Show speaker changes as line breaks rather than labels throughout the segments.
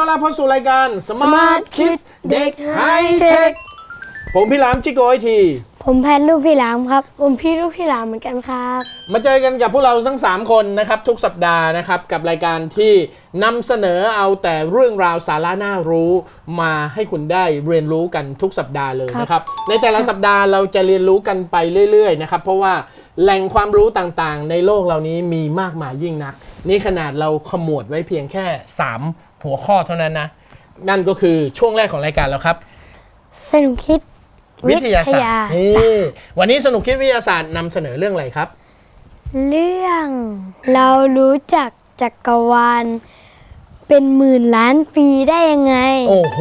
ต้อนรับเข้าสู่รายการ Smart
Smart
Kids
Kids
เด็ก
เด็ก
ไฮ
High
เทค
Tech
ผมพี่หลามจิโกไอที
ผมแพทย์ลูกพี่หลามครับ ผมพี่ลูกพี่หลามเหมือนกันครับ
มาเจอกันกับพวกเราทั้ง 3 คนนะครับ ทุกสัปดาห์นะครับ กับรายการที่นำเสนอเอาแต่เรื่องราวสาระน่ารู้มาให้คุณได้เรียนรู้กันทุกสัปดาห์เลย
ครับ
นะครับ ในแต่ละสัปดาห์เราจะเรียนรู้กันไปเรื่อยๆนะครับเพราะว่าแหล่งความรู้ต่างๆ ในโลกเหล่านี้มีมากมายยิ่งนัก นี่ขนาดเราขมวดไว้เพียงแค่ 3 หัวข้อเท่านั้นนะ นั่นก็คือช่วงแรกของรายการแล้วครับ
สนุกคิด
วิทยาศาสตร์
วิทยาศาสตร์
นี่วันนี้สนุกคิดวิทยาศาสตร์นำเสนอเรื่องอะไรครับ
เรื่องเรารู้จักจักรวาลเป็นหมื่นล้านปีได้ยังไง
โอ้โห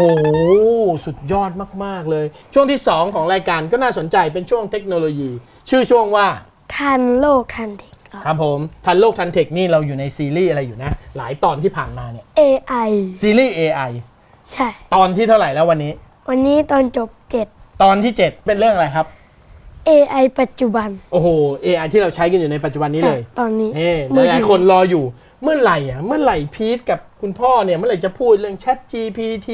สุดยอดมาก ๆ เลย ช่วงที่ 2 ของรายการก็น่าสนใจเป็นช่วงเทคโนโลยี ชื่อช่วงว่า
ทันโลกทันเท คครับ
ครับผมทันโลกทันเทคนี่เราอยู่ในซีรีส์อะไรอยู่นะ หลายตอนที่ผ่านมาเนี่ย
AI
ซีรีส์ AI
ใช่
ตอนที่เท่าไหร่แล้ววันนี้
วันนี้ตอนจบ
ตอนที่ 7 เป็นเรื่องอะไรครับ
7 AI ปัจจุบัน
โอ้โห AI ที่เราใช้กันอยู่ในปัจจุบันนี้
ใช่
เลย
ตอนนี้
นี่
มือ
หลาย
ถือ
ๆคนรออยู่ เมื่อไหร่อะเมื่อไหร่พีทกับคุณพ่อเนี่ยเมื่อไหร่จะพูดเรื่อง Chat GPT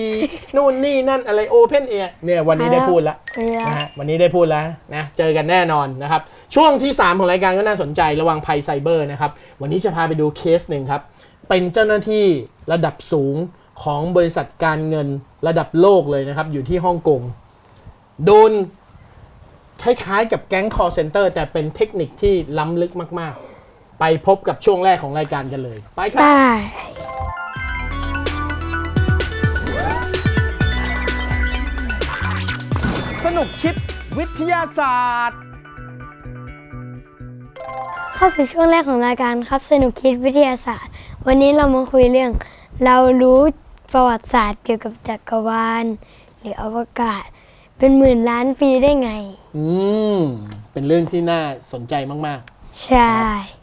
นู่นนี่นั่นอะไร Open AI เนี่ยวันนี้ได้พูดแล้ว
เวลา
นะฮะวันนี้ได้พูดแล้วนะเจอกันแน่นอนนะครับ ช่วงที่ 3 ของรายการก็น่าสนใจระวังภัยไซเบอร์นะครับ วันนี้จะพาไปดูเคสหนึ่งครับ เป็นเจ้าหน้าที่ระดับสูงของบริษัทการเงินระดับโลกเลยนะครับ อยู่ที่ฮ่องกงโดนคล้ายๆกับแก๊ง call center แต่เป็นเทคนิคที่ล้ำลึกมากๆ ไปพบกับช่วงแรกของรายการกันเลย ไปครับ
ได้
สนุกคิดวิทยาศาสตร์
เข้าสู่ช่วงแรกของรายการครับ สนุกคิดวิทยาศาสตร์ วันนี้เรามาคุยเรื่อง เรารู้ประวัติศาสตร์เกี่ยวกับจักรวาล หรืออวกาศ เป็นหมื่นล้านปีได้ไง
อืม เป็นเรื่องที่น่าสนใจมากๆ
ใช่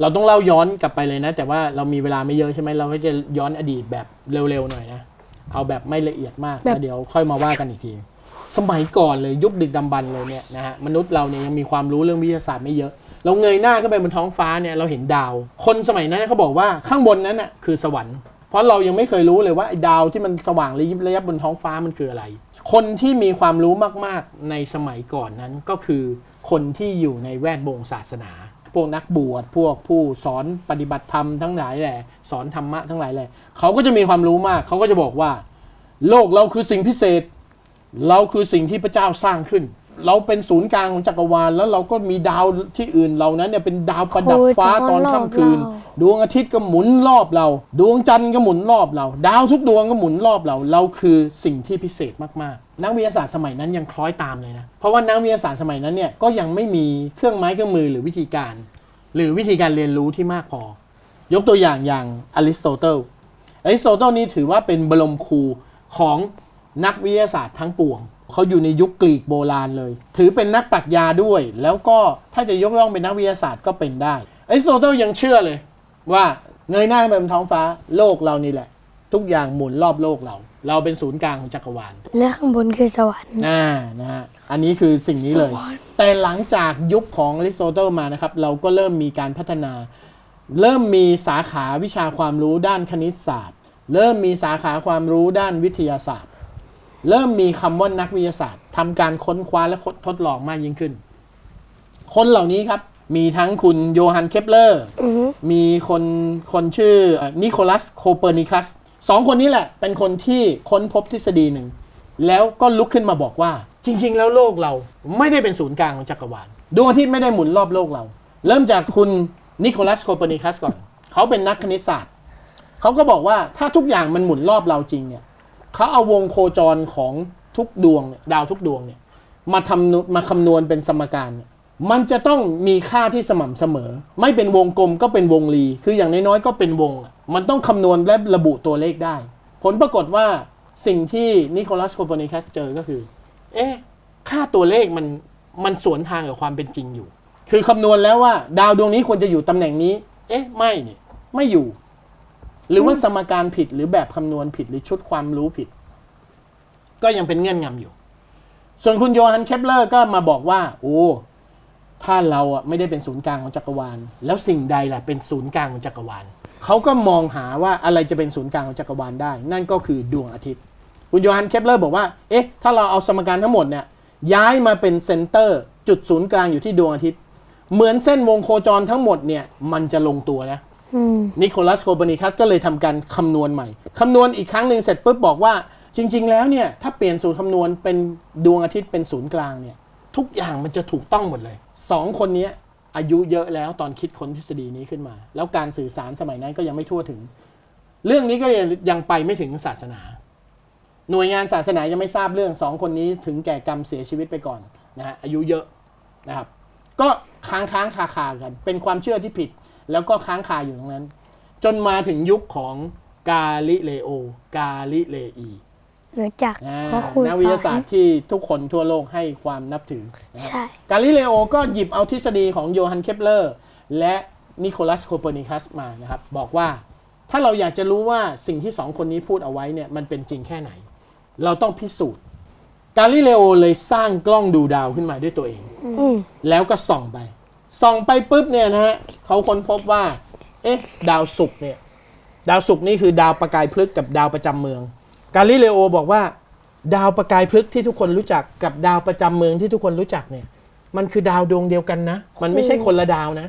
เราต้องเล่าย้อนกลับไปเลยนะ แต่ว่าเรามีเวลาไม่เยอะใช่ไหมเราก็จะย้อนอดีตแบบเร็วๆหน่อยนะ เอาแบบไม่ละเอียดมากแล้วเดี๋ยวค่อยมาว่ากันอีกที สมัยก่อนเลยยุคดึกดำบรรพ์เลยเนี่ยนะฮะมนุษย์เราเนี่ยยังมีความรู้เรื่องวิทยาศาสตร์ไม่เยอะ เราเงยหน้าขึ้นไปบนท้องฟ้าเนี่ยเราเห็นดาว คนสมัยนั้นเขาบอกว่าข้างบนนั้นน่ะคือสวรรค์เพราะเรายังไม่เคยรู้เลยว่าไอ้ดาวที่มันสว่างระยิบระยับบนท้องฟ้ามันคืออะไร คนที่มีความรู้มากๆในสมัยก่อนนั้นก็คือคนที่อยู่ในแวดวงศาสนา พวกนักบวชพวกผู้สอนปฏิบัติธรรมทั้งหลายแหละสอนธรรมะทั้งหลายแหละเขาก็จะมีความรู้มาก เขาก็จะบอกว่า โลกเราคือสิ่งพิเศษ เราคือสิ่งที่พระเจ้าสร้างขึ้น เราเป็นศูนย์กลางของจักรวาล แล้วเราก็มีดาวที่อื่นเหล่านั้นเนี่ยเป็นดาวประดับฟ้าตอนค่ำคืน ดวงอาทิตย์ก็หมุนรอบเรา ดวงจันทร์ก็หมุนรอบเรา ดาวทุกดวงก็หมุนรอบเรา เราคือสิ่งที่พิเศษมากๆ นักวิทยาศาสตร์สมัยนั้นยังคล้อยตามเลยนะ เพราะว่านักวิทยาศาสตร์สมัยนั้นเนี่ยก็ยังไม่มีเครื่องไม้เครื่องมือหรือวิธีการ หรือวิธีการเรียนรู้ที่มากพอ ยกตัวอย่างอย่างอริสโตเติลอริสโตเติลนี่ถือว่าเป็นบรมครูของนักวิทยาศาสตร์ทั้งปวง เขาอยู่ในยุคกรีกโบราณเลย ถือเป็นนักปรัชญาด้วย แล้วก็ถ้าจะยกย่องเป็นนักวิทยาศาสตร์ก็เป็นได้อริสโตเติลยังเชื่อเลยว่าเงยหน้าขึ้นไปบนท้องฟ้าโลกเรานี่แหละ ทุกอย่างหมุนรอบโลกเรา เราเป็นศูนย์กลางของจักรวาล
และข้างบนคือสวรรค์
น่านะฮะอันนี้คือสิ่งนี้เลย
สวรรค์
แต่หลังจากยุคของอริสโตเติลมานะครับ เราก็เริ่มมีการพัฒนา เริ่มมีสาขาวิชาความรู้ด้านคณิตศาสตร์ เริ่มมีสาขาความรู้ด้านวิทยาศาสตร์ เริ่มมีคำว่านักวิทยาศาสตร์ทำการค้นคว้าและทดลองมากยิ่งขึ้น คนเหล่านี้ครับ มีทั้งคุณโยฮันเคปเลอร์
อือฮึ
มีคนคนชื่อนิโคลัสโคเปอร์นิคัสสองคนนี้แหละ เป็นคนที่ค้นพบทฤษฎีหนึ่ง แล้วก็ลุกขึ้นมาบอกว่า จริง ๆ แล้วโลกเราไม่ได้เป็นศูนย์กลางของจักรวาลดวงอาทิตย์ไม่ได้หมุนรอบโลกเรา เริ่มจากคุณนิโคลัสโคเปอร์นิคัสก่อน เขาเป็นนักคณิตศาสตร์ เขาก็บอกว่าถ้าทุกอย่างมันหมุนรอบเราจริงเนี่ย เขาเอาวงโคจรของทุกดวงดาวทุกดวงเนี่ยมาทำมาคำนวณเป็นสมการเนี่ยมันจะต้องมีค่าที่สม่ำเสมอ ไม่เป็นวงกลมก็เป็นวงรี คืออย่างน้อยๆก็เป็นวง มันต้องคำนวณและระบุตัวเลขได้ ผลปรากฏว่าสิ่งที่นิโคลัสโคเปนิคัสเจอก็คือ เอ๊ะ ค่าตัวเลขมันมันสวนทางกับความเป็นจริงอยู่ คือคำนวณแล้วว่า ดาวดวงนี้ควรจะอยู่ตำแหน่งนี้ เอ๊ะ ไม่เนี่ยไม่อยู่ หรือว่าสมการผิดหรือแบบคำนวณผิดหรือชุดความรู้ผิด ก็ยังเป็นเงื่อนงำอยู่ ส่วนคุณโยฮันเคปเลอร์ก็มาบอกว่า โอ้ถ้าเราอะไม่ได้เป็นศูนย์กลางของจักรวาล แล้วสิ่งใดล่ะเป็นศูนย์กลางของจักรวาลเขาก็มองหาว่าอะไรจะเป็นศูนย์กลางของจักรวาลได้ นั่นก็คือดวงอาทิตย์ คุณโยฮันเคปเลอร์บอกว่า เอ๊ะ ถ้าเราเอาสมการทั้งหมดเนี่ยย้ายมาเป็นเซนเตอร์จุดศูนย์กลางอยู่ที่ดวงอาทิตย์ เหมือนเส้นวงโคจรทั้งหมดเนี่ยมันจะลงตัวนะ
อืม
นิโคลัสโคเปนิคัสก็เลยทำการคำนวณใหม่คำนวณอีกครั้งหนึ่งเสร็จปุ๊บบอกว่าจริง ๆ แล้วเนี่ยถ้าเปลี่ยนสูตรคำนวณเป็นดวงอาทิตย์เป็นศูนย์กลางเนี่ยทุกอย่างมันจะถูกต้องหมดเลยสองคนนี้อายุเยอะแล้วตอนคิดค้นทฤษฎีนี้ขึ้นมา แล้วการสื่อสารสมัยนั้นก็ยังไม่ทั่วถึง เรื่องนี้ก็ยังไปไม่ถึงศาสนา หน่วยงานศาสนายังไม่ทราบเรื่องสองคนนี้ถึงแก่กรรมเสียชีวิตไปก่อนนะฮะอายุเยอะนะครับ ก็ค้างค้างคาคากัน เป็นความเชื่อที่ผิด แล้วก็ค้างคาอยู่ตรงนั้น จนมาถึงยุคของกาลิเลโอกาลิเลอี
รู้จัก
อ่า
เพราะครู
นัก
ส
วิท
อยา
ศาสต
น
ร์ที่ทุกคนทั่วโลกให้ความนับถือนะครับ
ใช่
กาลิเลโอก็หยิบเอาทฤษฎีของโยฮันเคปเลอร์ และนิโคลัสโคเปอร์นิคัสมานะครับ บอกว่าถ้าเราอยากจะรู้ว่าสิ่งที่สองคนนี้พูดเอาไว้เนี่ยมันเป็นจริงแค่ไหน เราต้องพิสูจน์ กาลิเลโอเลยสร้างกล้องดูดาวขึ้นมาด้วยตัวเอง
อืม
แล้วก็ส่องไป ส่องไปปุ๊บเนี่ยนะฮะเขาค้นพบว่า เอ๊ะ ดาวศุกร์เนี่ย ดาวศุกร์นี่คือดาวประกายพฤกษ์กับดาวประจำเมือง กาลิเลโอบอกว่า ดาวประกายพฤกษ์ที่ทุกคนรู้จักกับดาวประจำเมืองที่ทุกคนรู้จักเนี่ย มันคือดาวดวงเดียวกันนะ มันไม่ใช่คนละดาวนะ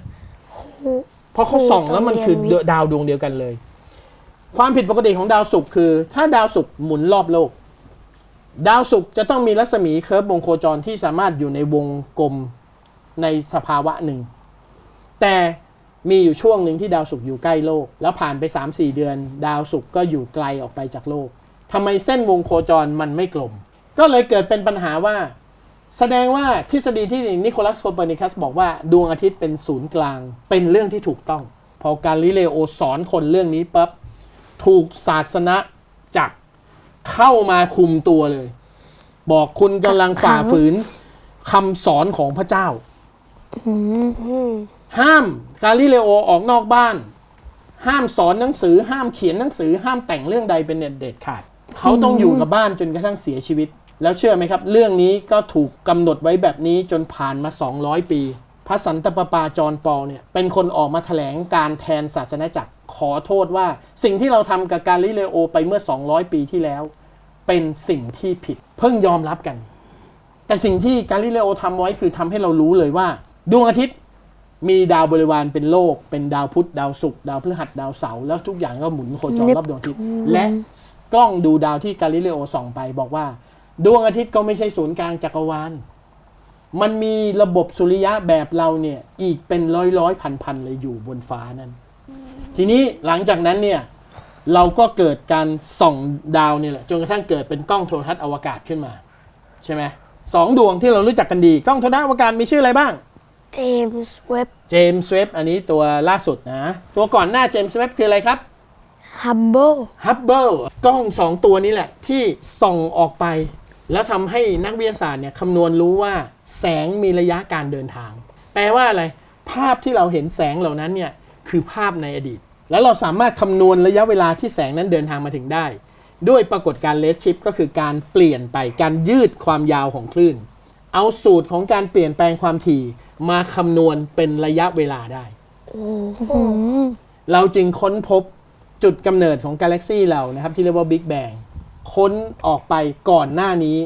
เพราะเขาส่องแล้วมันคือดาวดวงเดียวกันเลย ความผิดปกติของดาวศุกร์คือ ถ้าดาวศุกร์หมุนรอบโลก ดาวศุกร์จะต้องมีรัศมีเคิร์ฟวงโคจรที่สามารถอยู่ในวงกลม ในสภาวะหนึ่ง แต่มีอยู่ช่วงหนึ่งที่ดาวศุกร์อยู่ใกล้โลก แล้วผ่านไป 3-4 เดือน ดาวศุกร์ก็อยู่ไกลออกไปจากโลกทำไมเส้นวงโคจรมันไม่กลม ก็เลยเกิดเป็นปัญหาว่า แสดงว่าทฤษฎีที่นิโคลัสโคเปอร์นิคัสบอกว่าดวงอาทิตย์เป็นศูนย์กลางเป็นเรื่องที่ถูกต้อง พอกาลิเลโอสอนคนเรื่องนี้ปั๊บถูกศาสนาจักเข้ามาคุมตัวเลย บอกคุณกำลังฝ่าฝืนคำสอนของพระเจ้า ห้ามกาลิเลโอออกนอกบ้าน ห้ามสอนหนังสือ ห้ามเขียนหนังสือ ห้ามแต่งเรื่องใดเป็นเด็ดขาด เขาต้องอยู่กับบ้านจนกระทั่งเสียชีวิต แล้วเชื่อไหมครับ เรื่องนี้ก็ถูกกำหนดไว้แบบนี้จนผ่านมา 200 ปี พระสันตะปาปาจอห์นปอเนี่ยเป็นคนออกมาแถลงการแทนศาสนาจักรขอโทษว่า สิ่งที่เราทำกับกาลิเลโอไปเมื่อ 200 ปีที่แล้ว เป็นสิ่งที่ผิด เพิ่งยอมรับกัน แต่สิ่งที่กาลิเลโอทำไว้คือทำให้เรารู้เลยว่า ดวงอาทิตย์มีดาวบริวารเป็นโลก เป็นดาวพุธดาวศุกร์ดาวพฤหัสดาวเสาร์แล้วทุกอย่างก็หมุนโคจรรอบดวงอาทิตย์ และกล้องดูดาวที่กาลิเลโอส่องไปบอกว่า ดวงอาทิตย์ก็ไม่ใช่ศูนย์กลางจักรวาลมันมีระบบสุริยะแบบเราเนี่ยอีกเป็นร้อยร้อยพันพันเลยอยู่บนฟ้านั้นทีนี้หลังจากนั้นเนี่ยเราก็เกิดการส่องดาวเนี่ยแหละจนกระทั่งเกิดเป็นกล้องโทรทัศน์อวกาศขึ้นมา ใช่ไหมสองดวงที่เรารู้จักกันดี กล้องโทรทัศน์อวกาศมีชื่ออะไรบ้าง
เจมส์เว็บ
เจมส์เว็บอันนี้ตัวล่าสุดนะ ตัวก่อนหน้าเจมส์เว็บคืออะไรครับ
ฮับเบิล
ฮับเบิลกล้องสองตัวนี้แหละ ที่ส่องออกไป แล้วทำให้นักวิทยาศาสตร์เนี่ยคำนวณรู้ว่า แสงมีระยะการเดินทาง แปลว่าอะไร ภาพที่เราเห็นแสงเหล่านั้นเนี่ยคือภาพในอดีต แล้วเราสามารถคำนวณระยะเวลาที่แสงนั้นเดินทางมาถึงได้ ด้วยปรากฏการณ์เลดชิปก็คือการเปลี่ยนไปการยืดความยาวของคลื่น เอาสูตรของการเปลี่ยนแปลงความถี่ มาคำนวณเป็นระยะเวลาได้
อืม
เราจึงค้นพบจุดกำเนิดของกาแล็กซีเรานะครับ ที่เรียกว่า Big Bang ค้นออกไปก่อนหน้านี้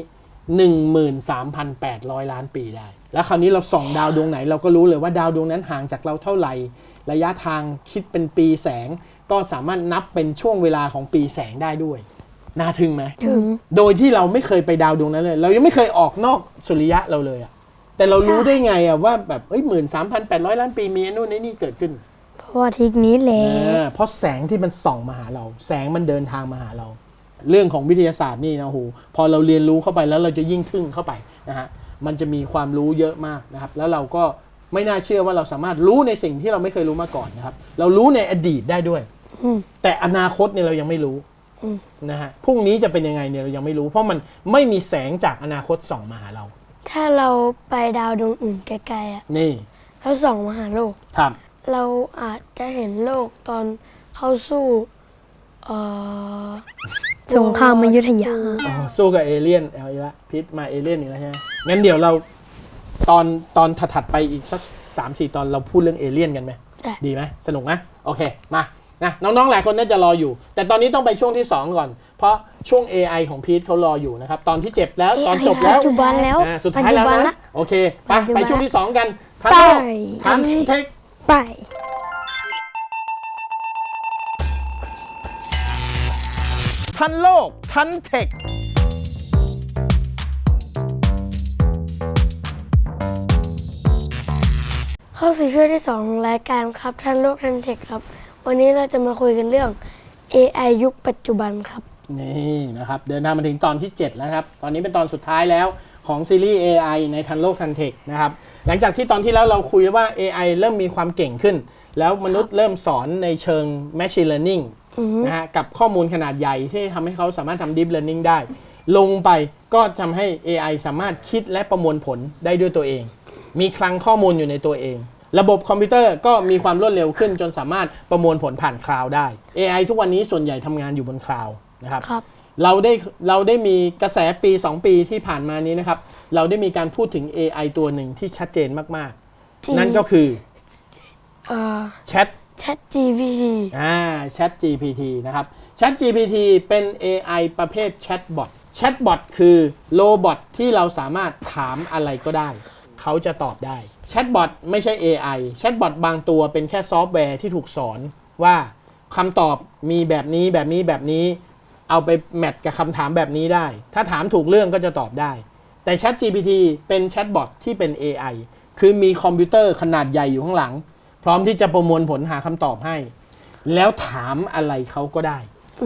13,800 ล้านปีได้ แล้วคราวนี้เราส่องดาวดวงไหน เราก็รู้เลยว่าดาวดวงนั้นห่างจากเราเท่าไหร่ ระยะทางคิดเป็นปีแสง ก็สามารถนับเป็นช่วงเวลาของปีแสงได้ด้วยน่าทึ่งไหม
ถึง
โดยที่เราไม่เคยไปดาวดวงนั้นเลย เรายังไม่เคยออกนอกสุริยะเราเลยอะ แต่เรารู้ได้ไงอะว่าแบบเอ้ยหมื่นสามพันแปดร้อยล้านปีมีไอ้นู่นไอ้นี่เกิดขึ้น
เพราะว่าทิกนี้แหละ
อ่าเพราะแสงที่มันส่องมาหาเรา แสงมันเดินทางมาหาเรา เรื่องของวิทยาศาสตร์นี่นะโหพอเราเรียนรู้เข้าไปแล้วเราจะยิ่งทึ่งเข้าไปนะฮะมันจะมีความรู้เยอะมากนะครับ แล้วเราก็ไม่น่าเชื่อว่าเราสามารถรู้ในสิ่งที่เราไม่เคยรู้มาก่อนนะครับ เรารู้ในอดีตได้ด้วย
อืม
แต่อนาคตเนี่ยเรายังไม่รู้
อืม
นะฮะพรุ่งนี้จะเป็นยังไงเนี่ยเรายังไม่รู้ เพราะมันไม่มีแสงจากอนาคตส่องมาหาเรา
ถ้าเราไปดาวดวงอื่นไกลๆอะ
นี่
แล้วส่องมาหาโลก
ครับ
เราอาจจะเห็นโลกตอนเข้าสู้เอ่อ
สงครามอยุธยา
อ๋อสู้กับเอเลี่ยนเอาอีกละพิษมาเอเลี่ยนอีกแล้วใช่ไหมงั้นเดี๋ยวเราตอนตอนถัดๆไปอีกสักสามสี่ตอนเราพูดเรื่องเอเลี่ยนกันไหม
ได้
ดีไหมสนุกไหมโอเค มา นะน้องๆหลายคนน่าจะรออยู่ แต่ตอนนี้ต้องไปช่วงที่ 2 ก่อน เพราะช่วง AI ของพีทเขารออยู่นะครับ ตอนที่เจ็บแล้วตอนจบแล้ว
ปัจจุบันแล้ว
อ่าสุดท้ายแล้ว
ปัจจุบั
นะ
ละ
โอเค ไป
ปัจจุบัน
ไปช่วงที่ 2 กันทัน
ไป
โลกทันเทค
ไป
ทันโลก ทันเทค
เข้าสู่ช่วงที่สองของรายการครับท่านโลกทันเทคครับ วันนี้เราจะมาคุยกันเรื่อง AI ยุคปัจจุบันครับ
นี่นะครับเดินทางมาถึงตอนที่ 7 แล้วนะครับ ตอนนี้เป็นตอนสุดท้ายแล้วของซีรีส์ AI ในทันโลกทันเทคนะครับ หลังจากที่ตอนที่แล้วเราคุยว่า AI เริ่มมีความเก่งขึ้น แล้วมนุษย์เริ่มสอนในเชิง Machine Learning นะฮะกับข้อมูลขนาดใหญ่ที่ทำให้เขาสามารถทำ Deep Learning ได้ ลงไปก็ทำให้ AI สามารถคิดและประมวลผลได้ด้วยตัวเอง มีคลังข้อมูลอยู่ในตัวเอง ระบบคอมพิวเตอร์ก็มีความรวดเร็วขึ้น จนสามารถประมวลผลผ่านคลาวด์ได้ AI ทุกวันนี้ส่วนใหญ่ทำงานอยู่บนคลาวด์นะครับ
ครับ
เราได้เราได้มีกระแสปี 2 ปีที่ผ่านมานี้นะครับ เราได้มีการพูดถึง AI ตัวหนึ่งที่ชัดเจนมาก
จริง
ๆนั่นก็คือ
เอ่อ
Chat
Chat GPT
อ่า Chat GPT นะครับ Chat GPT เป็น AI ประเภท Chatbot Chatbot คือโรบอทที่เราสามารถถามอะไรก็ได้ เขาจะตอบได้ Chatbot ไม่ใช่ AI Chatbot บางตัวเป็นแค่ซอฟต์แวร์ที่ถูกสอนว่าคำตอบมีแบบนี้แบบนี้แบบนี้ เอาไปแมทกับคำถามแบบนี้ได้ ถ้าถามถูกเรื่องก็จะตอบได้ แต่ Chat GPT เป็นแชทบอทที่เป็น AI คือมีคอมพิวเตอร์ขนาดใหญ่อยู่ข้างหลัง พร้อมที่จะประมวลผลหาคำตอบให้ แล้วถามอะไรเขาก็ได้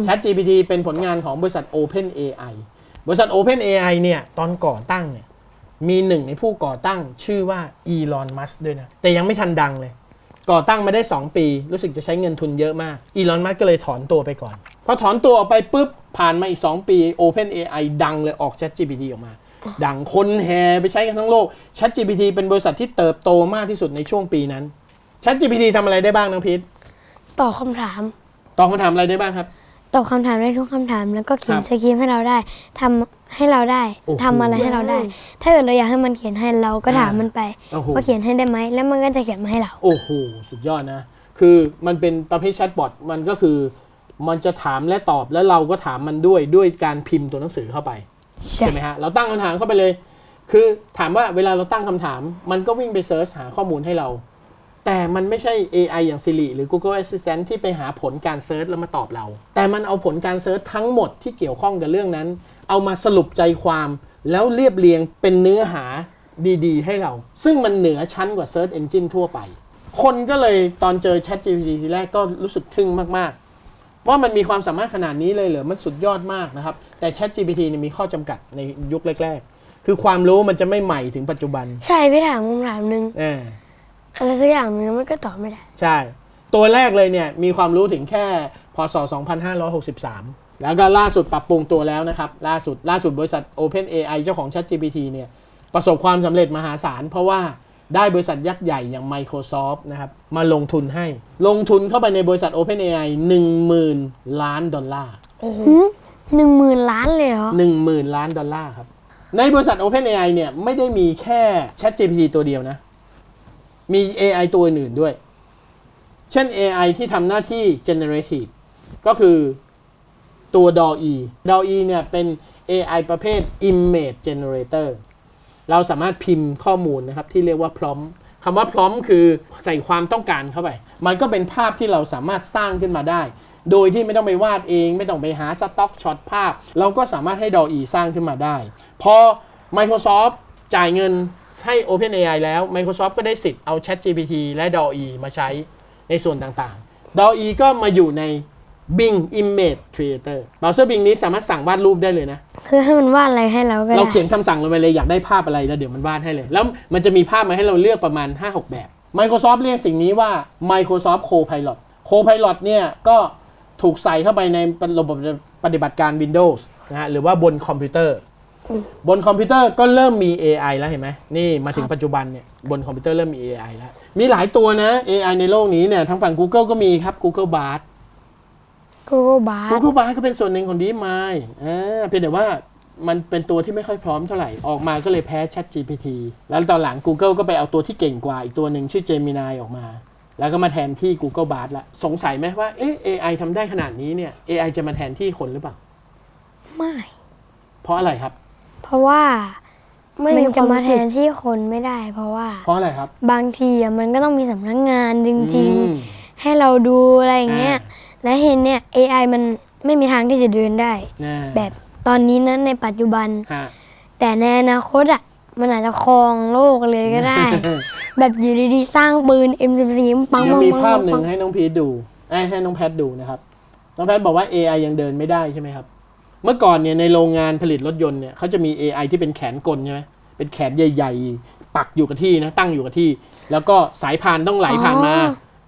Chat GPT เป็นผลงานของบริษัท Open AI บริษัท Open AI เนี่ยตอนก่อตั้งเนี่ย มีหนึ่งในผู้ก่อตั้งชื่อว่าอีลอนมัสด้วยนะ แต่ยังไม่ทันดังเลย ก่อตั้งมาได้ 2 ปี รู้สึกจะใช้เงินทุนเยอะมาก อีลอนมัสก็เลยถอนตัวไปก่อน พอถอนตัวออกไปปุ๊บ ผ่านมาอีก 2 ปี Open AI ดังเลยออก Chat GPT ออกมา ดังคนแห่ไปใช้กันทั้งโลก Chat GPT เป็นบริษัทที่เติบโตมากที่สุดในช่วงปีนั้น Chat GPT ทำอะไรได้บ้างน้องพีท
ตอบคำถาม
ตอบคำถามอะไรได้บ้างครับ
ตอบคำถามได้ทุกคำถาม แล้วก็เขียน
ครับ
สคริปต์ให้เราได้ทำให้เราได้
โอ้โห
ทำอะไรให้เราได้ ถ้าเกิดเราอยากให้มันเขียนให้เราก็ถาม
อ่ามั
มันไป
โอ้โห
ว่าเขียนให้ได้ไหมแล้วมันก็จะเขียนมาให้เรา
โอ้โห สุดยอดนะ คือมันเป็นประเภทแชทบอท มันก็คือ มันจะถามและตอบ แล้วเราก็ถามมันด้วย ด้วยการพิมพ์ตัวหนังสือเข้าไป
ใช่
ใช่ไหมฮะ เราตั้งคำถามเข้าไปเลย คือถามว่าเวลาเราตั้งคำถาม มันก็วิ่งไปเซิร์ชหาข้อมูลให้เรา แต่มันไม่ใช่ AI อย่าง Siri หรือ Google Assistant ที่ไปหาผลการเซิร์ชแล้วมาตอบเรา แต่มันเอาผลการเซิร์ชทั้งหมดที่เกี่ยวข้องกับเรื่องนั้น เอามาสรุปใจความแล้วเรียบเรียงเป็นเนื้อหาดีๆ ให้เรา ซึ่งมันเหนือชั้นกว่า Search Engine ทั่วไป คนก็เลยตอนเจอ Chat GPT ทีแรกก็รู้สึกทึ่งมากๆ ว่ามันมีความสามารถขนาดนี้เลยเหรอ มันสุดยอดมากนะครับ แต่ Chat GPT เนี่ยมีข้อจำกัดในยุคแรก ๆ คือความรู้มันจะไม่ใหม่ถึงปัจจุบัน
ใช่พี่ถามคำถามหนึ่ง
เออ
อะไรสักอย่างหนึ่งมันก็ตอบไม่ได้
ใช่ ตัวแรกเลยเนี่ย มีความรู้ถึงแค่พศ 2563 แล้วก็ล่าสุดปรับปรุงตัวแล้วนะครับ ล่าสุดล่าสุดบริษัท Open AI เจ้าของ ChatGPT เนี่ย ประสบความสำเร็จมหาศาล เพราะว่าได้บริษัทยักษ์ใหญ่อย่าง Microsoft นะครับ มาลงทุนให้ ลงทุนเข้าไปในบริษัท Open AI 10,000 ล้านดอลลาร์
หนึ่งหมื่นล้านเลยเหรอ
10,000 ล้านดอลลาร์ครับ ในบริษัท OpenAI เนี่ย ไม่ได้มีแค่ ChatGPT ตัวเดียวนะ มี AI ตัวอื่นด้วย เช่น AI ที่ทำหน้าที่ generative ก็คือตัว DALL-E DALL-E เนี่ยเป็น AI ประเภท image generator เราสามารถพิมพ์ข้อมูลนะครับ ที่เรียกว่า prompt คำว่า prompt คือใส่ความต้องการเข้าไป มันก็เป็นภาพที่เราสามารถสร้างขึ้นมาได้ โดยที่ไม่ต้องไปวาดเอง ไม่ต้องไปหาสต็อกช็อตภาพ เราก็สามารถให้ DALL-E สร้างขึ้นมาได้ พอ Microsoft จ่ายเงิน ให้ OpenAI แล้ว Microsoft ก็ได้สิทธิ์เอา ChatGPT และ DALL-E มาใช้ในส่วนต่างๆ DALL-E ก็มาอยู่ใน Bing Image Creator เบราว์เซอร์ Bing นี้สามารถสั่งวาดรูปได้เลยนะ
คือให้มันวาดอะไรให้เราก็
เรา
ได้
เขียนคำสั่งลงไปเลยอยากได้ภาพอะไรแล้วเดี๋ยวมันวาดให้เลย แล้วมันจะมีภาพมาให้เราเลือกประมาณ 5-6 แบบ Microsoft เรียกสิ่งนี้ว่า Microsoft Copilot Copilot เนี่ยก็ถูกใส่เข้าไปในระบบปฏิบัติการ Windows นะฮะหรือว่าบนคอมพิวเตอร์ บนคอมพิวเตอร์ก็เริ่มมี AI แล้วเห็นไหมนี่มาถึงปัจจุบันเนี่ยบนคอมพิวเตอร์เริ่มมี AI แล้ว มีหลายตัวนะ AI ในโลกนี้เนี่ยทางฝั่ง Google ก็มีครับ Google Bard
กูก็บาร์
Google Bard ก็เป็นส่วนหนึ่งของ DeepMind อ่าเพียงแต่ว่ามันเป็นตัวที่ไม่ค่อยพร้อมเท่าไหร่ ออกมาก็เลยแพ้ Chat GPT แล้วตอนหลัง Google ก็ไปเอาตัวที่เก่งกว่าอีกตัวหนึ่งชื่อ Gemini ออกมา แล้วก็มาแทนที่ Google Bard ละสงสัยไหมว่าเอ๊ะ AI ทำได้ขนาดนี้เนี่ย AI จะมาแทนที่คนหรือเปล่า
ไม่
เพราะอะไรครับ
เพราะว่า
ไม่
มัน
มีค
จะ
วาม
มา
รู้
แท
สึก
นที่คนไม่ได้ เพราะว่า
เพราะอะไรครับ
บางทีอะมันก็ต้องมีสำนักงานจริง
อืม
ๆให้เราดูอะไรอย่างเงี้ย
อ่
และเห็นเนี่ย AI มันไม่มีทางที่จะเดินได้
น่า
แบบตอนนี้นั้นในปัจจุบัน
ฮะ
แต่ในอนาคตอะมันอาจจะครองโลกเลยก็ได้ แบบอยู่ดีๆ สร้างปืน M14 ปัง
เดี๋ยว
ปัง
มี
ปัง
ภาพหนึ่
ปั
ง
ง
ให้น้องพีทดูเอ้ยให้น้องแพทดูนะครับ น้องแพทบอกว่า AI ยังเดินไม่ได้ใช่ไหมครับ เมื่อก่อนเนี่ยในโรงงานผลิตรถยนต์เนี่ยเขาจะมี AI ที่เป็นแขนกลใช่ไหมเป็นแขนใหญ่ๆ ปักอยู่กับที่นะตั้งอยู่กับที่ แล้วก็สายพานต้องไหลผ่านมา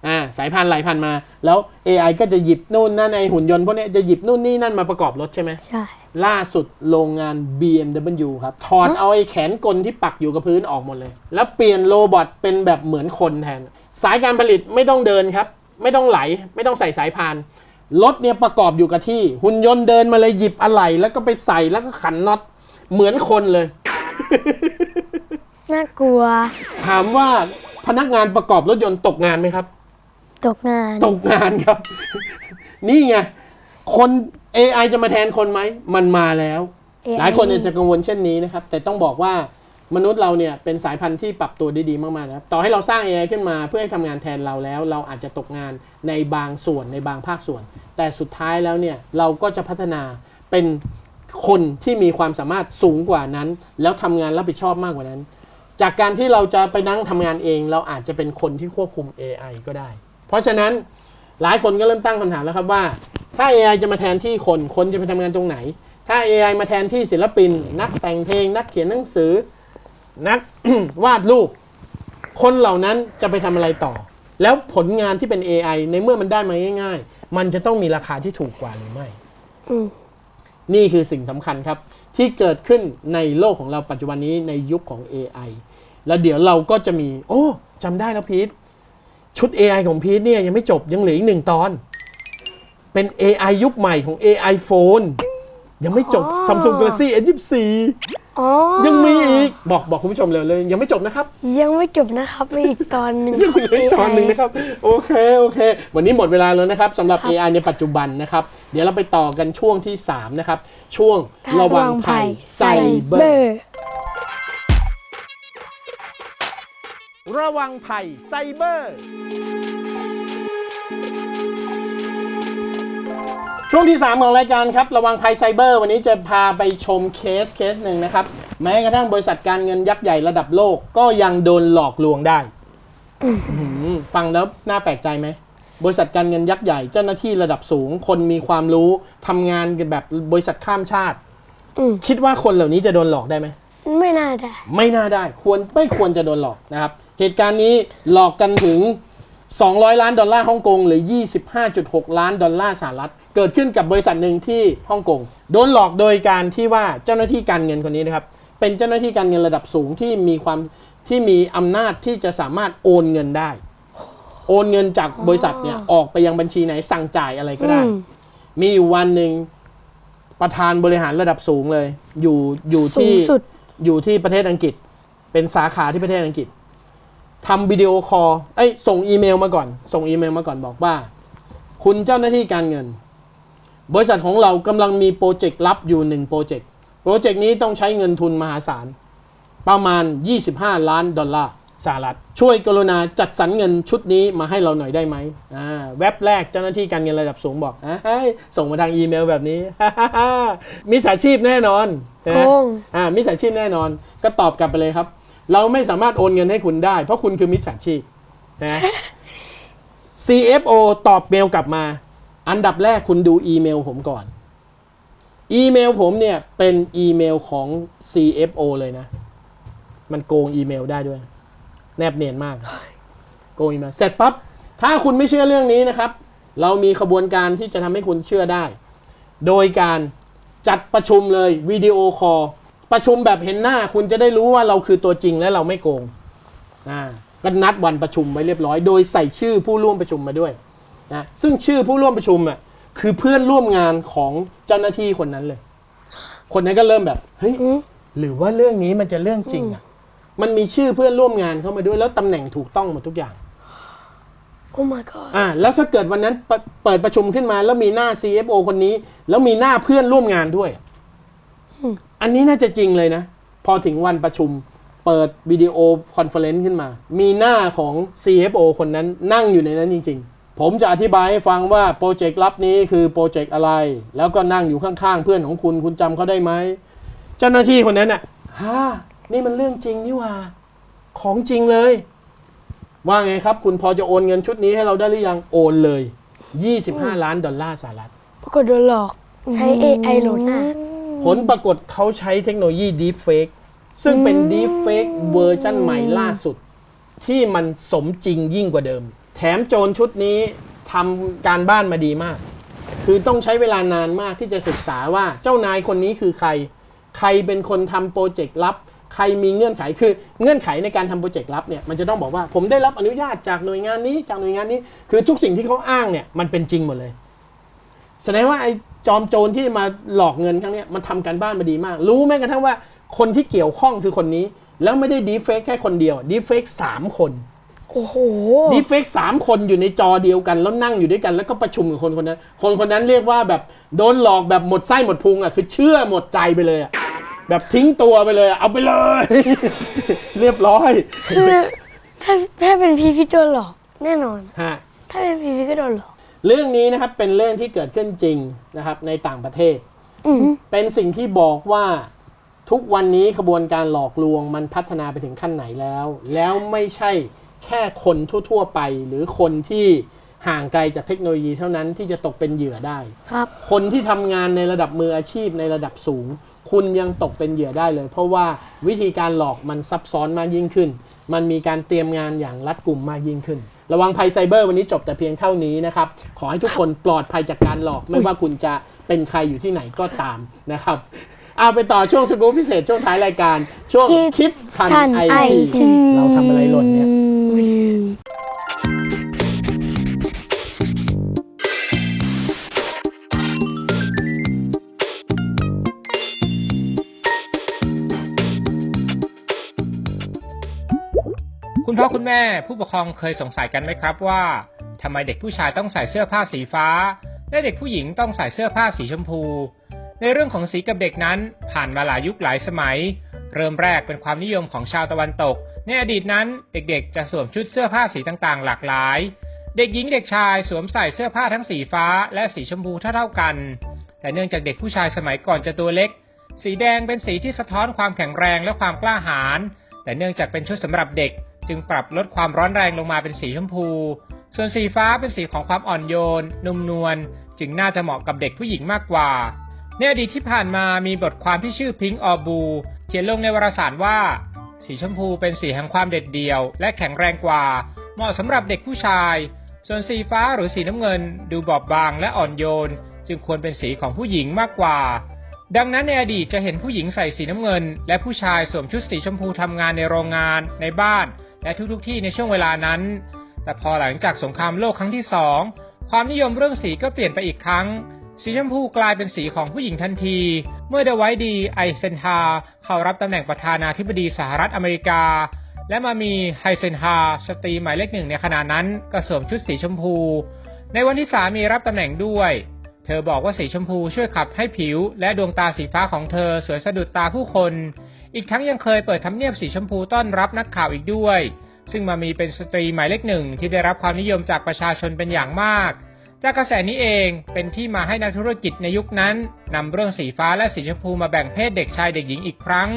อ่าสายพานไหลผ่านมา แล้ว AI ก็จะหยิบนู่นนั่นในหุ่นยนต์พวกเนี้ยจะหยิบนู่นนี่นั่นมาประกอบรถใช่ไหม
ใช่
ล่าสุดโรงงาน BMW ครับถอดเอาไอ้แขนกลที่ปักอยู่กับพื้นออกหมดเลย แล้วเปลี่ยนโรบอทเป็นแบบเหมือนคนแทน สายการผลิตไม่ต้องเดินครับ ไม่ต้องไหล ไม่ต้องใส่สายพาน รถเนี่ยประกอบอยู่กับที่ หุ่นยนต์เดินมาเลยหยิบอะไหล่แล้วก็ไปใส่แล้วก็ขันน็อตเหมือนคนเลย
น่ากลัว
ถามว่าพนักงานประกอบรถยนต์ตกงานไหมครับ
ตกงาน
ตกงานครับ นี่ไงคน AI จะมาแทนคนไหม มันมาแล้ว
AI
หลายคนเนี่ยจะกังวลเช่นนี้นะครับ แต่ต้องบอกว่า มนุษย์เราเนี่ยเป็นสายพันธุ์ที่ปรับตัวได้ดีมากๆนะครับต่อให้เราสร้าง AI ขึ้นมาเพื่อให้ทำงานแทนเราแล้ว เราอาจจะตกงานในบางส่วนในบางภาคส่วน แต่สุดท้ายแล้วเนี่ยเราก็จะพัฒนาเป็นคนที่มีความสามารถสูงกว่านั้น แล้วทำงานรับผิดชอบมากกว่านั้น จากการที่เราจะไปนั่งทำงานเอง เราอาจจะเป็นคนที่ควบคุม AI ก็ได้ เพราะฉะนั้นหลายคนก็เริ่มตั้งคำถามแล้วครับว่า ถ้า AI จะมาแทนที่คนคนจะไปทำงานตรงไหน ถ้า AI มาแทนที่ศิลปิน นักแต่งเพลง นักเขียนหนังสือ นัก วาดรูป คนเหล่านั้นจะไปทำอะไรต่อ แล้วผลงานที่เป็น AI ในเมื่อมันได้มาง่าย ๆ มันจะต้องมีราคาที่ถูกกว่าหรือไม่
อืม
นี่คือสิ่งสำคัญครับ ที่เกิดขึ้นในโลกของเราปัจจุบันนี้ในยุคของ AI แล้วเดี๋ยวเราก็จะมี โอ้จำได้แล้วพีทชุด AI ของพีทเนี่ยยังไม่จบยังเหลืออีกหนึ่งตอน เป็น AI ยุคใหม่ของ AI phone ยังไม่จบ Samsung Galaxy S24
อ๋อ
ยังมีอีกบอกบอกคุณผู้ชมเลยเลย ยังไม่จบนะครับ
ยังไม่จบนะครับมีอีกตอนหนึ่ง
ยังเหลืออีกตอนหนึ่งนะครับ โอเคโอเค วันนี้หมดเวลาแล้วนะครับสำหรับ AI ในปัจจุบันนะครับ เดี๋ยวเราไปต่อกันช่วงที่ 3 นะครับ ช่วงระวังภัยไซเบอร์ระวังภัยไซเบอร์ ช่วงที่ 3 ของรายการครับระวังภัยไซเบอร์ วันนี้จะพาไปชมเคสเคสหนึ่งนะครับ แม้กระทั่งบริษัทการเงินยักษ์ใหญ่ระดับโลกก็ยังโดนหลอกลวงได้อื้อหือฟังแล้วน่าแปลกใจไหม บริษัทการเงินยักษ์ใหญ่เจ้าหน้าที่ระดับสูง คนมีความรู้ทำงานกันแบบบริษัทข้ามชาติ
อืม
คิดว่าคนเหล่านี้จะโดนหลอกได้ไหม
ไม่น่าได้
ไม่น่าได้ควรไม่ควรจะโดนหลอกนะครับ เหตุการณ์นี้หลอกกันถึง 200 ล้านดอลลาร์ฮ่องกงหรือ 25.6 ล้านดอลลาร์สหรัฐ เกิดขึ้นกับบริษัทหนึ่งที่ฮ่องกงโดนหลอกโดยการที่ว่าเจ้าหน้าที่การเงินคนนี้นะครับ เป็นเจ้าหน้าที่การเงินระดับสูงที่มีความที่มีอำนาจที่จะสามารถโอนเงินได้ โอนเงินจากบริษัทเนี่ยออกไปยังบัญชีไหนสั่งจ่ายอะไรก็ได้
อืม
มีอยู่วันหนึ่งประธานบริหารระดับสูงเลย อยู่อยู่
สู
ที่
งสุด
อยู่ที่ประเทศอังกฤษ เป็นสาขาที่ประเทศอังกฤษทำวิดีโอคอลเอ้ยส่งอีเมลมาก่อน ส่งอีเมลมาก่อนบอกว่า คุณเจ้าหน้าที่การเงิน บริษัทของเรากำลังมีโปรเจกต์ลับอยู่หนึ่งโปรเจกต์โปรเจกต์นี้ต้องใช้เงินทุนมหาศาล ประมาณ 25 ล้านดอลลาร์สหรัฐ ช่วยกรุณาจัดสรรเงินชุดนี้มาให้เราหน่อยได้ไหมอ่าเว็บแรกเจ้าหน้าที่การเงินระดับสูงบอกอ่าเฮ้ยส่งมาทางอีเมลแบบนี้ มิจฉาชีพแน่นอนนะ
โกง
อ่ามิจฉาชีพแน่นอน ก็ตอบกลับไปเลยครับ เราไม่สามารถโอนเงินให้คุณได้ เพราะคุณคือมิจฉาชีพนะ CFO ตอบเมลกลับมา อันดับแรกคุณดูอีเมลผมก่อน อีเมลผมเนี่ยเป็นอีเมลของ CFO เลยนะ มันโกงอีเมลได้ด้วย แนบเนียนมาก โกงอีเมล เสร็จปั๊บ ถ้าคุณไม่เชื่อเรื่องนี้นะครับ เรามีขบวนการที่จะทำให้คุณเชื่อได้ โดยการจัดประชุมเลยวิดีโอคอลประชุมแบบเห็นหน้า คุณจะได้รู้ว่าเราคือตัวจริงและเราไม่โกงอ่าก็นัดวันประชุมไว้เรียบร้อย โดยใส่ชื่อผู้ร่วมประชุมมาด้วย นะซึ่งชื่อผู้ร่วมประชุมอะคือเพื่อนร่วมงานของเจ้าหน้าที่คนนั้นเลย คนนั้นก็เริ่มแบบเฮ้ยหรือว่าเรื่องนี้มันจะเรื่องจริงอะ มันมีชื่อเพื่อนร่วมงานเข้ามาด้วยแล้วตำแหน่งถูกต้องหมดทุกอย่าง
โอ้ my god
อ่าแล้วถ้าเกิดวันนั้นเปิดเปิดประชุมขึ้นมาแล้วมีหน้า CFO คนนี้ แล้วมีหน้าเพื่อนร่วมงานด้วย อันนี้น่าจะจริงเลยนะ พอถึงวันประชุม เปิดวิดีโอคอนเฟอเรนซ์ขึ้นมา มีหน้าของ CFO คนนั้นนั่งอยู่ในนั้นจริง ๆ ผมจะอธิบายให้ฟังว่าโปรเจกต์ลับนี้คือโปรเจกต์อะไร แล้วก็นั่งอยู่ข้างๆ เพื่อนของคุณคุณจำเขาได้ไหม เจ้าหน้าที่คนนั้นอะฮ่านี่มันเรื่องจริงนี่หว่า ของจริงเลย ว่าไงครับ คุณพอจะโอนเงินชุดนี้ให้เราได้หรือยัง โอนเลย 25 ล้านดอลลาร์สหรัฐ
ปรากฏโดนหลอกใช้ AI โหลดหน้า
ผลปรากฏเขาใช้เทคโนโลยี Deepfake ซึ่งเป็น Deepfake เวอร์ชันใหม่ล่าสุด ที่มันสมจริงยิ่งกว่าเดิม แถมโจรชุดนี้ทำการบ้านมาดีมาก คือต้องใช้เวลานานมากที่จะศึกษาว่าเจ้านายคนนี้คือใคร ใครเป็นคนทำโปรเจกต์ลับ ใครมีเงื่อนไขคือเงื่อนไขในการทำโปรเจกต์ลับเนี่ยมันจะต้องบอกว่าผมได้รับอนุญาตจากหน่วยงานนี้จากหน่วยงานนี้ คือทุกสิ่งที่เขาอ้างเนี่ยมันเป็นจริงหมดเลยแสดงว่าไอ้จอมโจรที่มาหลอกเงินครั้งนี้มันทำการบ้านมาดีมาก รู้แม้กระทั่งว่าคนที่เกี่ยวข้องคือคนนี้ แล้วไม่ได้ดีเฟกแค่คนเดียวดีเฟกสามคน
โอ้โห
ดีเฟกสามคนอยู่ในจอเดียวกัน แล้วนั่งอยู่ด้วยกันแล้วก็ประชุมกับคนคนนั้น คนคนนั้นเรียกว่าแบบโดนหลอกแบบหมดไส้หมดพุงอะคือเชื่อหมดใจไปเลยอะแบบทิ้งตัวไปเลยอะเอาไปเลย เรียบร้อย
คือถ้าถ้าเป็นพีพีโดนหลอกแน่นอน
ฮะ
ถ้าเป็นพีพีก็โดนหลอก
เรื่องนี้นะครับเป็นเรื่องที่เกิดขึ้นจริงนะครับในต่างประเทศ
อืม
เป็นสิ่งที่บอกว่าทุกวันนี้ขบวนการหลอกลวงมันพัฒนาไปถึงขั้นไหนแล้ว แล้วไม่ใช่ แค่คนทั่ว ๆ ไป หรือคนที่ห่างไกลจากเทคโนโลยีเท่านั้นที่จะตกเป็นเหยื่อได้
ครับ
คนที่ทำงานในระดับมืออาชีพในระดับสูง คุณยังตกเป็นเหยื่อได้เลย เพราะว่าวิธีการหลอกมันซับซ้อนมากยิ่งขึ้น มันมีการเตรียมงานอย่างรัดกุมมากยิ่งขึ้น ระวังภัยไซเบอร์วันนี้จบแต่เพียงเท่านี้นะครับ ขอให้ทุกคนปลอดภัยจากการหลอก ไม่ว่าคุณจะเป็นใครอยู่ที่ไหนก็ตามนะครับเอาไปต่อช่วงสกู๊ปพิเศษช่วงท้ายรายการ ช่วง
Kids
คิดทัน
ทัน
ไอ
IT
ทีเราทำอะไรหล่นเนี่ย
คุณพ่อคุณแม่ผู้ปกครองเคยสงสัยกันไหมครับว่าทำไมเด็กผู้ชายต้องใส่เสื้อผ้าสีฟ้า และเด็กผู้หญิงต้องใส่เสื้อผ้าสีชมพู ในเรื่องของสีกับเด็กนั้นผ่านมาหลายยุคหลายสมัย เริ่มแรกเป็นความนิยมของชาวตะวันตก ในอดีตนั้นเด็กๆ จะสวมชุดเสื้อผ้าสีต่างๆ หลากหลาย เด็กหญิงเด็กชายสวมใส่เสื้อผ้าทั้งสีฟ้าและสีชมพูเท่าๆกัน แต่เนื่องจากเด็กผู้ชายสมัยก่อนจะตัวเล็ก สีแดงเป็นสีที่สะท้อนความแข็งแรงและความกล้าหาญ แต่เนื่องจากเป็นชุดสำหรับเด็ก จึงปรับลดความร้อนแรงลงมาเป็นสีชมพู ส่วนสีฟ้าเป็นสีของความอ่อนโยน นุ่มนวล จึงน่าจะเหมาะกับเด็กผู้หญิงมากกว่า ในอดีตที่ผ่านมามีบทความที่ชื่อพิงออบูเขียนลงในวารสารว่า สีชมพูเป็นสีแห่งความเด็ดเดี่ยว และแข็งแรงกว่า เหมาะสำหรับเด็กผู้ชาย ส่วนสีฟ้าหรือสีน้ำเงิน ดูบอบบางและอ่อนโยน จึงควรเป็นสีของผู้หญิงมากกว่า ดังนั้นในอดีตจะเห็นผู้หญิงใส่สีน้ำเงิน และผู้ชายสวมชุดสีชมพูทำงานในโรงงาน ในบ้าน และทุกๆที่ในช่วงเวลานั้น แต่พอหลังจากสงครามโลกครั้งที่สองความนิยมเรื่องสีก็เปลี่ยนไปอีกครั้ง สีชมพูกลายเป็นสีของผู้หญิงทันที เมื่อเดไวดีไอเซนฮาเข้ารับตำแหน่งประธานาธิบดีสหรัฐอเมริกา และมามีไฮเซนฮาสตรีหมายเลขหนึ่งในขณะนั้นก็สวมชุดสีชมพู ในวันที่สามีรับตำแหน่งด้วย เธอบอกว่าสีชมพูช่วยขับให้ผิว และดวงตาสีฟ้าของเธอสวยสะดุดตาผู้คน อีกทั้งยังเคยเปิดทำเนียบสีชมพูต้อนรับนักข่าวอีกด้วย ซึ่งมามีเป็นสตรีหมายเลขหนึ่งที่ได้รับความนิยมจากประชาชนเป็นอย่างมาก จากกระแสนี้เองเป็นที่มาให้นักธุรกิจในยุคนั้นนำเรื่องสีฟ้าและสีชมพูมาแบ่งเพศเด็กชายเด็กหญิงอีกครั้ง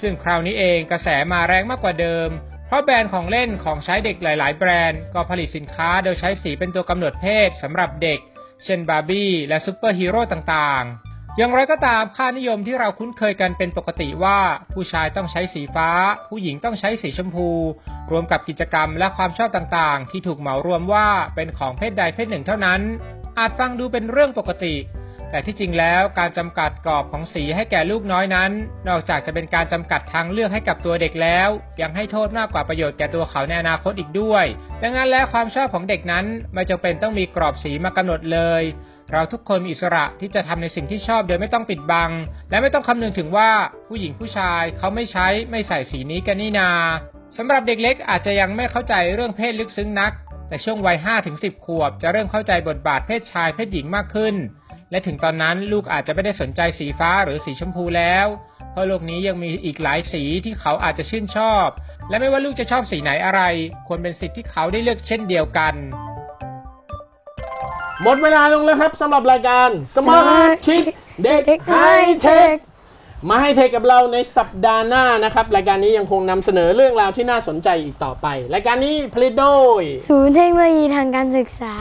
ซึ่งคราวนี้เองกระแสมาแรงมากกว่าเดิม เพราะแบรนด์ของเล่นของใช้เด็กหลาย ๆ แบรนด์ก็ผลิตสินค้าโดยใช้สีเป็นตัวกำหนดเพศสำหรับเด็ก เช่นบาร์บี้และซูเปอร์ฮีโร่ต่าง ๆ อย่างไรก็ตามค่านิยมที่เราคุ้นเคยกันเป็นปกติว่า ผู้ชายต้องใช้สีฟ้า ผู้หญิงต้องใช้สีชมพู รวมกับกิจกรรมและความชอบต่างๆ ที่ถูกเหมารวมว่าเป็นของเพศใดเพศหนึ่งเท่านั้น อาจฟังดูเป็นเรื่องปกติ แต่ที่จริงแล้วการจำกัดกรอบของสีให้แก่ลูกน้อยนั้น นอกจากจะเป็นการจำกัดทางเลือกให้กับตัวเด็กแล้ว ยังให้โทษมากกว่าประโยชน์แก่ตัวเขาในอนาคตอีกด้วย ดังนั้นแล้วความชอบของเด็กนั้นไม่จำเป็นต้องมีกรอบสีมากำหนดเลย เราทุกคนมีอิสระที่จะทำในสิ่งที่ชอบโดยไม่ต้องปิดบัง และไม่ต้องคำนึงถึงว่าผู้หญิงผู้ชายเขาไม่ใช้ไม่ใส่สีนี้กันนี่นาสำหรับเด็กเล็กอาจจะยังไม่เข้าใจเรื่องเพศลึกซึ้งนัก แต่ช่วงวัย5-10 ขวบจะเริ่มเข้าใจบทบาทเพศชายเพศหญิงมากขึ้น และถึงตอนนั้นลูกอาจจะไม่ได้สนใจสีฟ้าหรือสีชมพูแล้ว เพราะโลกนี้ยังมีอีกหลายสีที่เขาอาจจะชื่นชอบ และไม่ว่าลูกจะชอบสีไหนอะไร ควรเป็นสิทธิ์ที่เขาได้เลือกเช่นเดียวกัน
หมดเวลาลงแล้วครับสำหรับรายการ Smart Kids เด็ก
เด็ก
ไฮเทคมาให้เทคกับเราในสัปดาห์หน้านะครับ รายการนี้ยังคงนำเสนอเรื่องราวที่น่าสนใจอีกต่อไป รายการนี้ผลิตโดย
ศูนย์เทคโนโลยีทางการศึกษา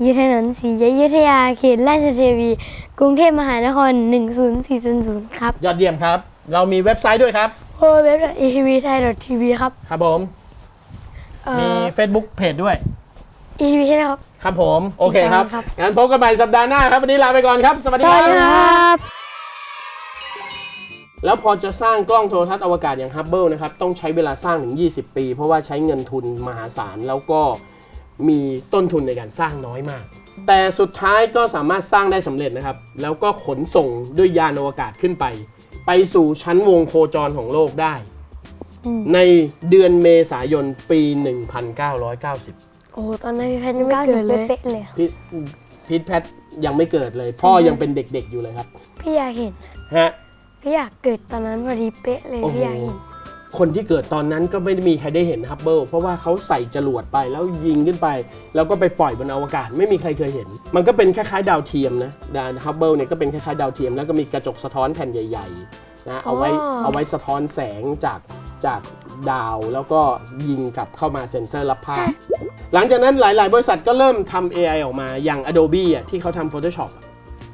อยู่ถนนศรีอยุธยาเขตราชเทวี กรุงเทพมหานคร 10400 ครับ
ยอดเยี่ยมครับ เรามีเว็บไซต์ด้วยครับ
โอเว็บ etv.thai.tv ครับ
ครับผม
เอ่
มี
อ
Facebook Page ด้วย
etv ใช่ไหมครับ
ครับผม โอเคครับ
ครับ
งั้นพบกันใหม่สัปดาห์หน้าครับ วันนี้ลาไปก่อนครับ สวัสดี
ส
ค
วัส
รั
ดีค
บ
รับ
แล้วพอจะสร้างกล้องโทรทัศน์อวกาศอย่างฮับเบิลนะครับ ต้องใช้เวลาสร้างถึง 20 ปี เพราะว่าใช้เงินทุนมหาศาล แล้วก็มีต้นทุนในการสร้างน้อยมาก แต่สุดท้ายก็สามารถสร้างได้สำเร็จนะครับ แล้วก็ขนส่งด้วยยานอวกาศขึ้นไป ไปสู่ชั้นวงโคจรของโลกได้ ในเดือนเมษายนปี 1990
โอ้ตอนนั้นพี่แพทย์ยังไม่เกิดเลย
เป๊ะๆเลย
พิพิทแพทยังไม่เกิดเลย พ่อยังเป็นเด็กๆอยู่เลยครับ
พี่อยากเห็น
ฮะ
พี่อยากเกิดตอนนั้นพอดีเป๊ะเลย
โอ้โห
พี่อยากเห็น
คนที่เกิดตอนนั้นก็ไม่ได้มีใครได้เห็นฮับเบิลเพราะว่าเขาใส่จรวดไปแล้วยิงขึ้นไป แล้วก็ไปปล่อยบนอวกาศ ไม่มีใครเคยเห็น มันก็เป็นคล้ายๆดาวเทียมนะดาวฮับเบิลเนี่ยก็เป็นคล้ายๆดาวเทียม แล้วก็มีกระจกสะท้อนแผ่นใหญ่ๆนะเอาไว้
อ๋อ
เอาไว้สะท้อนแสงจากจากดาวแล้วก็ยิงกลับเข้ามาเซ็นเซอร์รับภาพ หลังจากนั้นหลาย ๆ บริษัทก็เริ่มทำ AI ออกมาอย่าง Adobe อะที่เขาทำ Photoshop อะ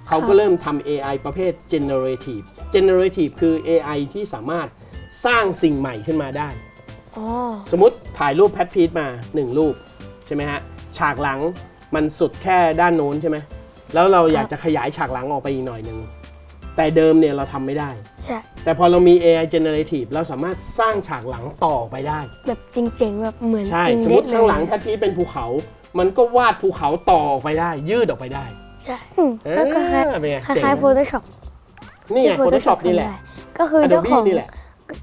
เขาก็เริ่มทำ AI ประเภท generative generative คือ AI ที่สามารถสร้างสิ่งใหม่ขึ้นมาได้
อ๋อ
สมมติถ่ายรูปแพทพีทมา 1 รูป ใช่ไหมฮะ ฉากหลังมันสุดแค่ด้านโน้นใช่ไหมแล้วเราอยากจะขยายฉากหลังออกไปอีกหน่อยหนึ่ง แต่เดิมเนี่ยเราทำไม่ได้
ใช่
แต่พอเรามี AI generative เราสามารถสร้างฉากหลังต่อไปได้
แบบจริงๆแบบเหมือน
ใช่
จริง
สมมติ
เดะ
ข้างหลังแพทพีทเป็นภูเขา มันก็วาดภูเขาต่อออกไปได้ ยืดออกไปได้
ใช่อืมแล้วก็คล้าย
เออเป็นไง
คล้าย
เจ๋ง
ๆ Photoshop
นี่ไง
ที่
Photoshop นี่แหละ
ทำได้ก็คือเจ้า
Adobe
ของ
นี่แหละ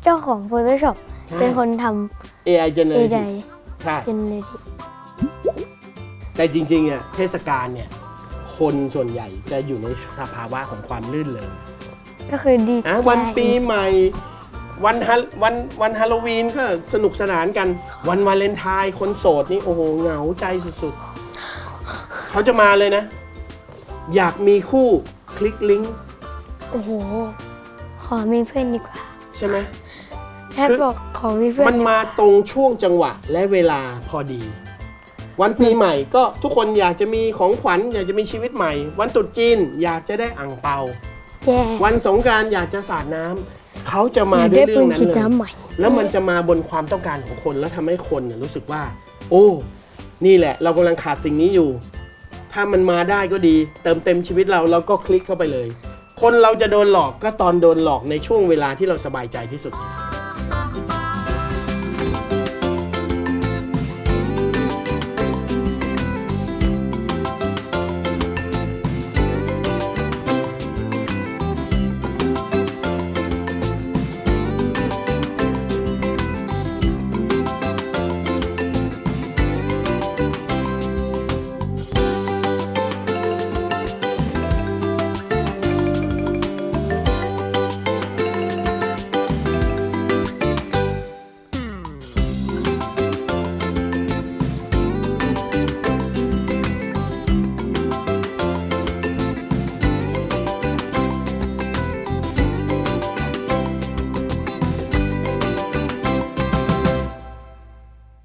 เจ้าของ Photoshop
ใช่
เป็นคนท
AI ำ generative
AI
ใช่
Generative
แต่จริงๆอะเทศกาลเนี่ย คนส่วนใหญ่จะอยู่ในสภาวะของความลื่นเริง
ก็คือดี
อะ
ใจ
วันปีใหม่ วันฮาวันวันฮาโลวีนก็สนุกสนานกัน วันวาเลนไทน์คนโสดนี่โอ้โหเหงาใจสุดๆ เขาจะมาเลยนะ อยากมีคู่คลิกลิงก์
โอ้โห ขอมีเพื่อนดีกว่า
ใช่ไหม
แทบบอกขอมีเพื่อน
มันมาตรงช่วงจังหวะและเวลาพอดี วันปีใหม่ก็ทุกคนอยากจะมีของขวัญ อยากจะมีชีวิตใหม่ วันตรุษจีนอยากจะได้อ่างเปา
แย่
วันสงกรารอยากจะสาดน้ำเขาจะมา
อยาก
ด้ว
ได้
ยเรื่
ปื
อง
น
นั้น
ฉีด
เลย
น้ำใหม่
แล้วมันจะมาบนความต้องการของคนแล้วทำให้คนน่ะรู้สึกว่า โอ้ นี่แหละ เรากำลังขาดสิ่งนี้อยู่ ถ้ามันมาได้ก็ดี เติมเต็มชีวิตเราเราก็คลิกเข้าไปเลย คนเราจะโดนหลอกก็ตอนโดนหลอกในช่วงเวลาที่เราสบายใจที่สุดนี่แหละ